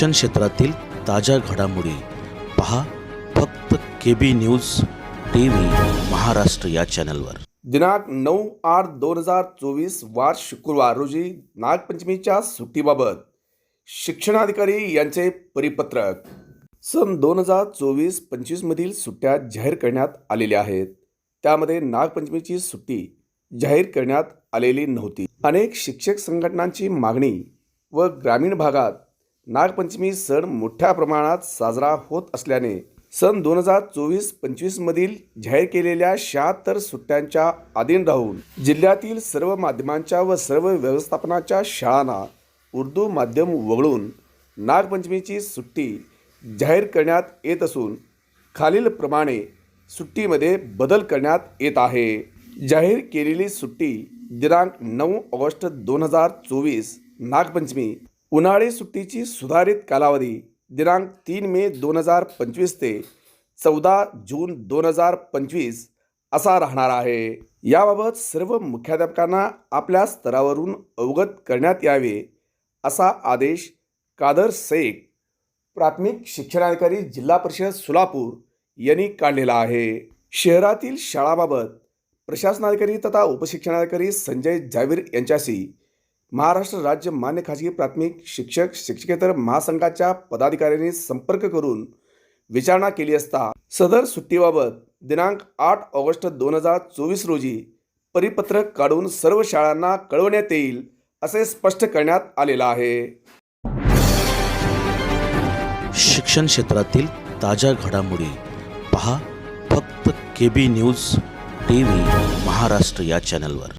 शिक्षण क्षेत्रातील ताज्या घडामोडी पहा फक्त K B news T V Maharashtra या चॅनलवर. दिनांक नऊ आठ दोन हजार चोवीस वार शुक्रवार रोजी नागपंचमीच्या सुट्टीबाबत शिक्षणाधिकारी यांचे परिपत्रक. सन दोन हजार चोवीस पंचवीसमधील सुट्ट्या जाहीर करण्यात आलेल्या आहेत. त्यामध्ये नागपंचमीची सुट्टी जाहीर करण्यात आलेली नव्हती. अनेक शिक्षक संघटनांची मागणी व ग्रामीण भागात नागपंचमी सण मोठ्या प्रमाणात साजरा होत असल्याने सन दोन हजार चोवीस पंचवीसमधील जाहीर केलेल्या शहात्तर सुट्ट्यांच्या अधीन राहून जिल्ह्यातील सर्व माध्यमांच्या व सर्व व्यवस्थापनाच्या शाळांना उर्दू माध्यम वगळून नागपंचमीची सुट्टी जाहीर करण्यात येत असून खालीलप्रमाणे सुट्टीमध्ये बदल करण्यात येत आहे. जाहीर केलेली सुट्टी दिनांक नऊ ऑगस्ट दोन हजार चोवीस नागपंचमी उन्हाळी सुट्टीची सुधारित कालावधी दिनांक तीन मे दोन हजार पंचवीस ते चौदा जून दोन हजार पंचवीस असा राहणार आहे. याबाबत सर्व मुख्याध्यापकांना आपल्या स्तरावरून अवगत करण्यात यावे असा आदेश कादर शेख प्राथमिक शिक्षणाधिकारी जिल्हा परिषद सोलापूर यांनी काढलेला आहे. शहरातील शाळाबाबत प्रशासनाधिकारी तथा उपशिक्षणाधिकारी संजय जावीर यांच्याशी महाराष्ट्र राज्य मान्य खाजगी प्राथमिक शिक्षक शिक्षकेतर महासंघाच्या पदाधिकाऱ्यांनी संपर्क करून विचारणा केली असता सदर सुट्टीबाबत दिनांक आठ ऑगस्ट दोन हजार चोवीस रोजी परिपत्रक काढून सर्व शाळांना कळवण्यात येईल असे स्पष्ट करण्यात आलेलं आहे. शिक्षण क्षेत्रातील ताज्या घडामोडी पहा फक्त K B news T V Maharashtra या चॅनलवर